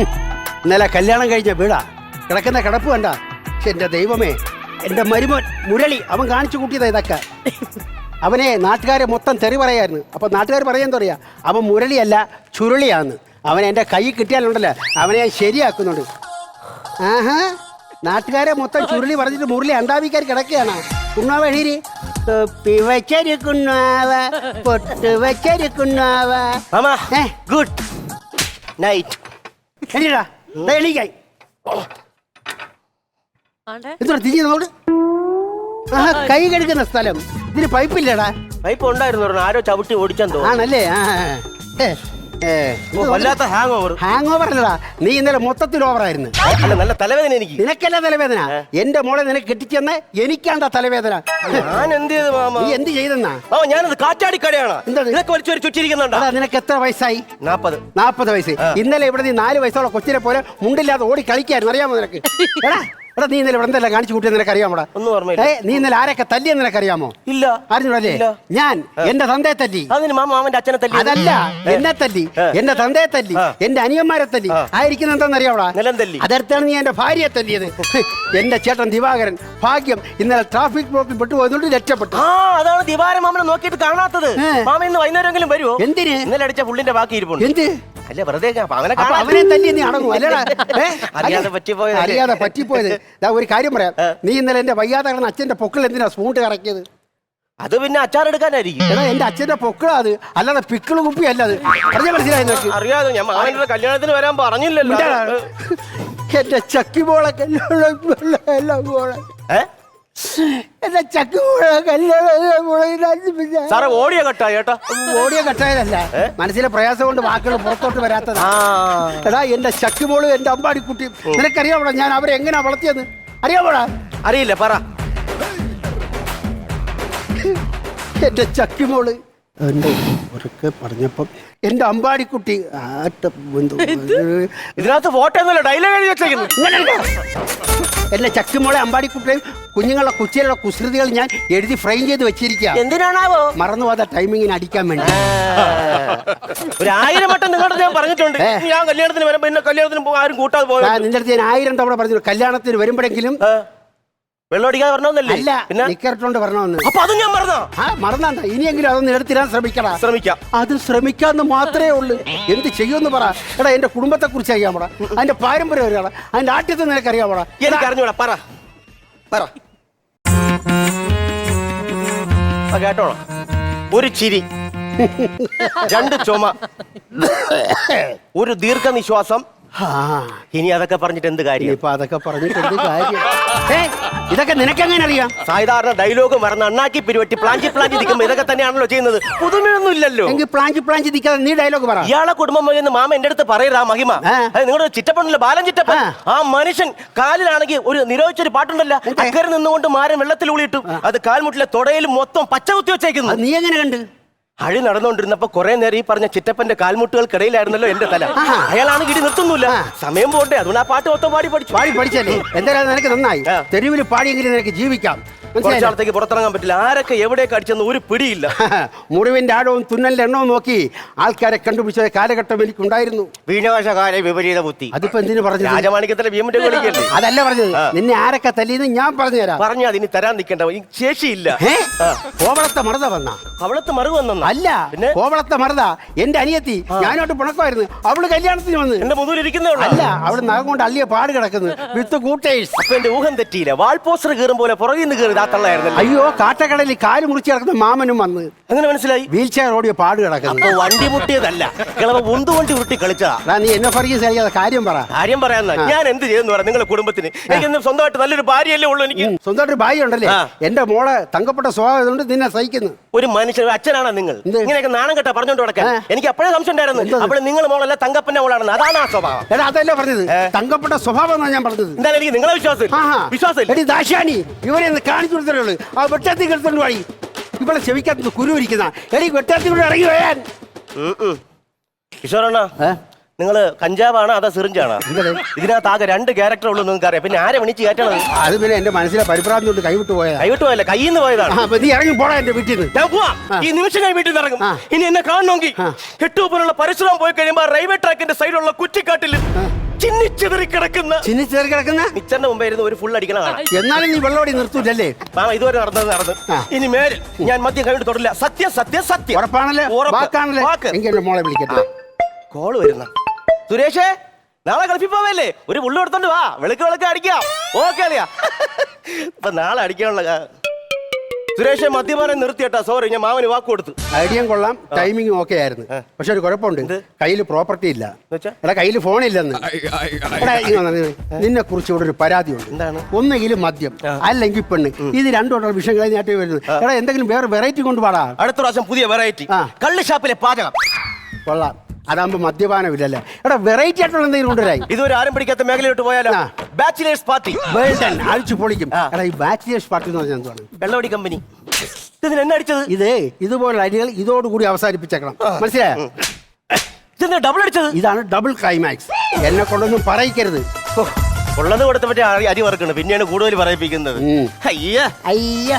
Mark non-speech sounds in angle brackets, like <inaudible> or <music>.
ഇന്നലെ കല്യാണം കഴിഞ്ഞ വീടാ. കിടക്കുന്ന കിടപ്പ് കണ്ട. എന്റെ ദൈവമേ. എന്റെ മരുമോൻ മുരളി അവൻ കാണിച്ചു കൂട്ടിയതാ ഇതൊക്കെ. അവനെ നാട്ടുകാരെ മൊത്തം തെറി പറയായിരുന്നു. അപ്പൊ നാട്ടുകാർ പറയാൻ പറയാ അവൻ മുരളിയല്ല ചുരുളിയാന്ന്. അവൻ എന്റെ കൈ കിട്ടിയാലുണ്ടല്ലോ. അവനെ ഞാൻ ശരിയാക്കുന്നുണ്ട്. ആഹാ. നാട്ടുകാരെ മൊത്തം ചുരുളി പറഞ്ഞിട്ട് മുരളി അണ്ടാവിക്കാർ കിടക്കുകയാണ്. കുണ്ണാവ എഴുതി തൊപ്പി കുണ്ണാവ പൊട്ട് വച്ചരിക്കുന്നാവ മാമാ ഗുഡ്. നൈറ്റ്. എണീടാ. ദാ എണീക്കായി. ആണ്ടെ? എന്തുവാ തിരിഞ്ഞു നോട് ആ കൈ കഴുകുന്ന സ്ഥലം. ഇതിന് പൈപ്പില്ലടാ. പൈപ്പ് ഉണ്ടായിരുന്നു ഒരെണ്ണം. ആരോ ചവിട്ടി ഓടിച്ചാൻ തോന്നുന്നു. ആണല്ലേ? ആ. ഏ, വല്ലാത്ത ഹാങ് ഓവർ ഹാങ് ഓവർ അല്ലടാ. നീ ഇന്നലെ മൊത്തത്തിൽ ഓവറായിരുന്നു അല്ല നല്ല തലവേദന എനിക്ക്. നിനക്കല്ല തലവേദന? എന്റെ മോളെ നിനക്ക് കെട്ടിച്ചെന്ന് എനിക്കാണ്ടാ തലവേദന. ഞാൻ എന്ത് ചെയ്തു മാമ? നീ എന്ത് ചെയ്തെന്നാ? ഓ ഞാനത് കാറ്റാടി കടയാണ്? ഇതൊക്കെ വലിച്ചു വരി ചുറ്റിരിക്കുന്നുണ്ടോ നിനക്ക് എത്ര വയസ്സായി? നാപ്പത്. നാപ്പത് വയസ്സ്. ഇന്നലെ ഇവിടെ നീ നാല് വയസ്സോളം കൊച്ചിനെ പോലെ മുണ്ടില്ലാതെ ഓടി കളിക്കായിരുന്നു. അറിയാമോ നിനക്ക്? എടാ എടാ നീ ഇന്നലെ ഇവിടെ എന്തെല്ലാം കാണിച്ചു കൂട്ടിയ നിനക്ക് അറിയാമോ ഒന്നും ഓർമ്മയില്ല. ഏ നീ ഇന്നലെ ആരൊക്കെ തല്ലിയെന്ന് നിനക്കറിയാമോ? ഇല്ല. അറിഞ്ഞൂടല്ലേ ഇല്ല. ഞാൻ എന്റെ തന്തയെ തല്ലി. അതിന് മാമ മാമന്റെ അച്ഛനെ തല്ലി. അതല്ല എന്നെ തല്ലി. എന്റെ തന്തയെ തല്ലി. എന്റെ അനിയന്മാരെ തല്ലി. ആയിരിക്കുന്ന എന്താണെന്നറിയാവടാ നിലം തല്ലി. അതടുത്താണ് നീ എന്റെ ഭാര്യയെ തല്ലിയത്. എന്റെ ചേട്ടൻ ദിവാകരൻ. ഭാഗ്യം ഇന്നലെ ട്രാഫിക് ബ്ലോക്കിൽ പെട്ടുപോയതുകൊണ്ട് രക്ഷപ്പെട്ടു. ആ അതാണ് ദിവാര മാമനെ നോക്കിയിട്ട് കാണാത്തത്. ഏ. മാമ ഇന്ന് വൈകുന്നേരമെങ്കിലും വരുമോ എന്തിന്? ഇന്നലെ അടിച്ച പുള്ളിന്റെ ബാക്കി ഇരിപ്പുണ്ട്. എന്ത്? അല്ല? വെറുതെ അപ്പൊ അവനെ തല്ലി നീ അണങ്ങും അല്ലടാ <laughs> ഏ? അറിയാതെ പറ്റിപ്പോയത്. അറിയാതെ പറ്റിപ്പോയത്. ദാ ഒരു കാര്യം പറയാം. നീ ഇന്നലെ എന്റെ വയ്യാതെ കിടന്ന അച്ഛന്റെ പൊക്കിൾ എന്തിനാ സ്പൂണ്ട് കറക്കിയത്? അത് പിന്നെ അച്ചാറെടുക്കാനായിരിക്കും എടാ എന്റെ അച്ഛന്റെ പൊക്കിളാ അത്. അല്ലാതെ പിക്കിൾ കുപ്പി അല്ല അത്. പറഞ്ഞ മനസ്സിലായി നിനക്ക്? അറിയാതെ ഞാൻ മാമന്റെ കല്യാണത്തിന് വരാൻ പറഞ്ഞില്ലല്ലോ. എന്റെ ചക്കി കല്യാണം എല്ലാം മോളെ ഏ? എന്റെ ചക്കി. സാറേ ഓടിയ കട്ടാ. ചേട്ടാ ഓടിയ കട്ടായതല്ല. മനസ്സിലെ പ്രയാസം കൊണ്ട് വാക്കുകൾ പുറത്തോട്ട് വരാത്തതാ. എടാ എന്റെ ചക്കിമോൾ എന്റെ അമ്പാടിക്കുട്ടി. നിനക്കറിയാമോടാ ഞാൻ അവരെ എങ്ങനെയാ വളർത്തിയത് അറിയാവോടാ? അറിയില്ല പറ. എന്റെ ചക്കിമോൾ എന്റെ ഉറക്കെ പറഞ്ഞപ്പം എന്റെ അമ്പാടിക്കുട്ടി ആട്ട ബന്ധു ഇതിനകത്ത് ഫോട്ടോന്നല്ല ഡയലോഗ് എഴുതി വെച്ചേക്കുന്നു ഇങ്ങനെ എടുക്കാം. എന്റെ ചക്കിമോളെ അമ്പാടിക്കുട്ടിയും കുഞ്ഞുങ്ങളുടെ കുച്ചിലുള്ള കുസൃതികൾ ഞാൻ എഴുതി ഫ്രെയിം ചെയ്ത് വെച്ചിരിക്കുക എന്തിനാണാവോ? മറന്നു പോകാത്ത ടൈമിങ്ങിന് അടിക്കാൻ വേണ്ടി. ഒരു ആയിരം വട്ടം നിങ്ങളുടെ ഞാൻ പറഞ്ഞിട്ടുണ്ട്. ഞാൻ കല്യാണത്തിന് വരുമ്പോ എന്നെ കല്യാണത്തിന് ആരും കൂട്ടാതെ പോകാൻ നിന്റെ അടുത്ത് ഞാൻ ആയിരം തവണ പറഞ്ഞു കല്യാണത്തിന് വരുമ്പോഴെങ്കിലും വെള്ളം പറഞ്ഞോന്നല്ലേ അല്ല പിന്നെ? നിക്കറിട്ടോണ്ട് വരണമെന്ന്. അപ്പൊ അതും ഞാൻ ആ മറന്നാണ്ട. ഇനിയെങ്കിലും അതൊന്ന് ശ്രമിക്കടാ. ശ്രമിക്കാം. അത് ശ്രമിക്കാന്ന് മാത്രമേ ഉള്ളൂ. എന്ത് ചെയ്യുമെന്ന് പറ. എടാ എന്റെ കുടുംബത്തെ കുറിച്ച് അറിയാമോടാ അതിന്റെ പാരമ്പര്യം അറിയാടാ. അതിന്റെ ആദ്യത്തെ നിനക്ക് അറിയാമോടാ എനിക്ക് അറിഞ്ഞൂടാ. പറ. പറ. ഒരു ചിരി. <laughs> രണ്ട് ചുമ. ഒരു ദീർഘനിശ്വാസം. ഇനി അതൊക്കെ പറഞ്ഞിട്ട് എന്ത് കാര്യം? ഇപ്പൊ അതൊക്കെ പറഞ്ഞിട്ട് എന്ത് കാര്യം? <laughs> ഇതൊക്കെ നിനക്കെങ്ങനെ അറിയാം? സാധാരണ ഡയലോഗ് മറന്ന് അണ്ണാക്കി പിരിവറ്റി പ്ലാഞ്ചി പ്ലാഞ്ചി നിൽക്കുമ്പോ ഇതൊക്കെ തന്നെയാണല്ലോ ചെയ്യുന്നത്. പുതുമയൊന്നും ഇല്ലല്ലോ. എങ്കിൽ പ്ലാഞ്ചി പ്ലാഞ്ചി നിൽക്കാതെ നീ ഡയലോഗ് പറ. ഇയാളെ കുടുംബം എന്ന് മാമ എന്റെ അടുത്ത് പറയരുത് ആ മഹിമ. നിങ്ങളുടെ ചിറ്റപ്പണല്ലോ ബാലൻ ചിറ്റപ്പൻ. ആ. ആ മനുഷ്യൻ കാലിലാണെങ്കിൽ ഒരു നിരോധിച്ചൊരു പാട്ടുണ്ടല്ലോ അക്കരെ നിന്നുകൊണ്ട് മാരൻ വെള്ളത്തിൽ ഉളിയിട്ടു അത് കാൽമുട്ടിലെ തൊടയിൽ മൊത്തം പച്ച കുത്തി വെച്ചേക്കുന്നു. നീ എങ്ങനെ കണ്ട്? അഴി നടന്നുകൊണ്ടിരുന്നപ്പോ കുറെ നേരം ഈ പറഞ്ഞ ചിറ്റപ്പന്റെ കാൽമുട്ടുകൾക്കിടയിലായിരുന്നല്ലോ എന്റെ തല. അയാളാണ് കിടി നിർത്തുന്നില്ല. സമയം പോട്ടെ അതുകൊണ്ട് ആ പാട്ട് മൊത്തം പാടി പഠിച്ചു. പാടി പഠിച്ചല്ലേ? എന്തായാലും നിനക്ക് നന്നായി. തെരുവിൽ പാടിയെങ്കിലും നിനക്ക് ജീവിക്കാം. കുറച്ച് മനസ്സിലായില്ലേ? നാളത്തേക്ക് പുറത്തിറങ്ങാൻ പറ്റില്ല. ആരൊക്കെ എവിടെയൊക്കെ അടിച്ചെന്ന് ഒരു പിടിയില്ല. <laughs> മുറിവിന്റെ ആഴവും തുന്നലിന്റെ എണ്ണവും നോക്കി ആൾക്കാരെ കണ്ടുപിടിച്ച കാലഘട്ടം എനിക്കുണ്ടായിരുന്നു. വീണകാശകാല വിപരീത ബുദ്ധി. അതിപ്പോ എന്തിനു പറഞ്ഞു രാജമാണിക്കത്തിലെ ഭീമന്റെ കളിക്കല്ലേ <laughs> അതല്ല പറഞ്ഞത്. നിന്നെ ആരൊക്കെ തല്ലിയെന്ന് ഞാൻ പറഞ്ഞു തരാം. പറഞ്ഞാ അതിനി തരാൻ നിൽക്കണ്ട ശേഷിയില്ല. കോവളത്തെ മറുത വന്ന? അവളത്തെ മറു വന്ന അല്ല. പിന്നെ? കോവളത്തെ മറുത. എന്റെ അനിയത്തി ഞാനോട്ട് പിണക്കമായിരുന്നു. അവൾ കല്യാണത്തിന് വന്ന്. എന്റെ മുതൽ ഇരിക്കുന്നേ ഉള്ളൂ. അല്ല അവൾ നഖം കൊണ്ട് അല്ലിയ പാട് കിടക്കുന്നു. വിത്ത് കൂട്ടേഴ്സ്. അപ്പൊ എന്റെ ഊഹം തെറ്റിയില്ല. വാൾ പോസ്റ്റർ കീറും പോലെ പുറകിൽ നിന്ന് കയറി ആ അയ്യോ കാട്ടക്കടലിൽ കാൽ മുറിച്ച് കിടക്കുന്ന മാമനും വന്ന്. അങ്ങനെ മനസ്സിലായി? വീൽ ചെയർ ഓടിയ പാട് കിടക്കുന്നു. വണ്ടി മുട്ടിയതല്ല. കിളവ് ഉന്തു വണ്ടി ഉരുട്ടി കളിച്ചതാ. നീ എന്നെ അറിയാതെ കാര്യം പറ. കാര്യം പറയാന്ന. ഞാൻ എന്ത് ചെയ്യുന്നു പറയാം നിങ്ങളുടെ കുടുംബത്തിന്. എനിക്ക് സ്വന്തമായിട്ട് നല്ലൊരു ഭാര്യയല്ലേ ഉള്ളൂ എനിക്ക്. സ്വന്തമായിട്ട് ഭാര്യ ഉണ്ടല്ലേ. എന്റെ മോളെ തങ്കപ്പെട്ട സ്വഭാവം കൊണ്ട് നിന്നെ സഹിക്കുന്നു. ഒരു മനുഷ്യൻ അച്ഛനാണ് നിങ്ങൾ? ഇങ്ങനെയൊക്കെ നാണം കെട്ട പറഞ്ഞോണ്ട് കിടക്കാൻ എനിക്ക് അപ്പോഴേ സംശയം ഉണ്ടായിരുന്നു? അപ്പോൾ നിങ്ങൾ മോളല്ല തങ്കപ്പന്റെ മോളാണെന്ന്. അതാണ് ആ സ്വഭാവം. എടാ അതല്ല പറഞ്ഞത്? തങ്കപ്പെട്ട സ്വഭാവം എന്നാണ് ഞാൻ പറഞ്ഞത്. എന്തായാലും എനിക്ക് നിങ്ങളെ വിശ്വാസം. വിശ്വാസം ഇവരെ കാണിച്ചു കൊടുത്തേ ഉള്ളൂ ആ വെട്ടത്തിൽ കിടത്തോണ്ട് വഴി ഇവിടെ ചെവിക്കകത്ത് കുരു ഇരിക്കുന്ന എടി വെട്ടത്തിൽ കൂടെ ഇറങ്ങി വരാൻ കിഷോറണ്ണ ഏ? നിങ്ങൾ കഞ്ചാവാണ് അതോ സിറിഞ്ചാണോ? ഇതിനകത്ത് ആകെ രണ്ട് ക്യാരക്ടർ ഉള്ളൂ നിങ്ങൾക്ക് അറിയാം പിന്നെ ആരെ വിളിച്ച് കയറ്റണത് അത് പിന്നെ എന്റെ മനസ്സിലെ പരിഭ്രാന്തി കൊണ്ട് കൈവിട്ട് പോയാ കൈവിട്ട് പോയല്ല കയ്യിൽ നിന്ന് പോയതാണ് നീ ഇറങ്ങി പോടാ എന്റെ വീട്ടിൽ ഈ നിമിഷം ഞാൻ വീട്ടിൽ നിന്ന് ഇറങ്ങും ഇനി എന്നെ കാണണമെങ്കിൽ എട്ടുപോലുള്ള പരിശ്രമം പോയി കഴിയുമ്പോ റെയിൽവേ ട്രാക്കിന്റെ സൈഡിലുള്ള കുറ്റിക്കാട്ടിൽ ചിന്നിച്ചിതറി കിടക്കുന്ന കിടക്കുന്ന മിച്ചറിന്റെ മുമ്പായിരുന്നു ഒരു ഫുൾ അടിക്കണ കാണാം എന്നാലും നീ വെള്ളോടി നിർത്തൂലല്ലേ? മാമ ഇതുവരെ നടന്നത് നടന്നു. ആ. ഇനി മേലിൽ ഞാൻ മദ്യം കഴിഞ്ഞിട്ട് തൊടില്ല. സത്യം സത്യം സത്യം. ഉറപ്പാണല്ലേ? ഉറപ്പ്. വാക്കാണല്ലേ? വാക്ക്. എങ്കിൽ എന്റെ മോളെ വിളിക്കട്ടെ. കോൾ വരുന്ന. സുരേഷേ നാളെ കളിപ്പി പോവല്ലേ? ഒരു പുള്ളി എടുത്തോണ്ട് വാ. വെളുക്ക് വെളുക്ക് അടിക്കാം. ഓക്കെ അളിയാ. <laughs> ഇപ്പൊ നാളെ അടിക്കാനുള്ള കാ- സുരേഷ് മദ്യപാനം നിർത്തിയട്ടാ. സോറി ഞാൻ മാമന് വാക്ക് കൊടുത്തു. ഐഡിയ കൊള്ളാം. ടൈമിംഗ് ഓക്കെ ആയിരുന്നു. പക്ഷെ ഒരു കുഴപ്പമുണ്ട്? കയ്യിൽ പ്രോപ്പർട്ടി ഇല്ല? എടാ കയ്യിൽ ഫോണില്ലെന്ന് നിന്നെ കുറിച്ച് ഇവിടെ ഒരു പരാതിയുണ്ട്. എന്താണ്? ഒന്നെങ്കിലും മദ്യം അല്ലെങ്കിൽ പെണ്ണ്. ഇത് രണ്ടോട്ടുള്ള വിഷയം കഴിഞ്ഞാട്ടേ വരുന്നത്. എടാ എന്തെങ്കിലും വേറെ വെറൈറ്റി കൊണ്ട് പാടാ അടുത്ത പ്രാവശ്യം പുതിയ വെറൈറ്റി. കള്ള് ഷാപ്പിലെ പാചകം. കൊള്ളാം. അതാകുമ്പോ മദ്യപാനമില്ലല്ലേ? എടാ വെറൈറ്റി ആയിട്ടുള്ള എന്തെങ്കിലും കൊണ്ടുവരായി ഇതുവരെ ആരും പിടിക്കാത്ത മേഖലയിലോട്ട് പോയാലോ? ആ. ബാച്ചിലേഴ്സ് പാർട്ടി വേൾഡൻ അഴിച്ചു പൊളിക്കും. ആ. എടാ ഈ ബാച്ചിലേഴ്സ് പാർട്ടി എന്ന് പറഞ്ഞാൽ എന്താണ് വെള്ളവടി കമ്പനി. ഇതിന് എന്നെ അടിച്ചത്? ഇത് ഇതുപോലുള്ള അരികൾ ഇതോടുകൂടി അവസാനിപ്പിച്ചേക്കണം. മനസ്സിലായോ? ഡബിൾ അടിച്ചത്? ഇതാണ് ഡബിൾ ക്ലൈമാക്സ് എന്നെ കൊണ്ടൊന്നും പറയിക്കരുത്. ഓ, ഉള്ളത് കൊടുത്ത പറ്റി അരി വറക്കണം പിന്നെയാണ് കൂടുതൽ പറയിപ്പിക്കുന്നത്. ഉം. അയ്യ. അയ്യ.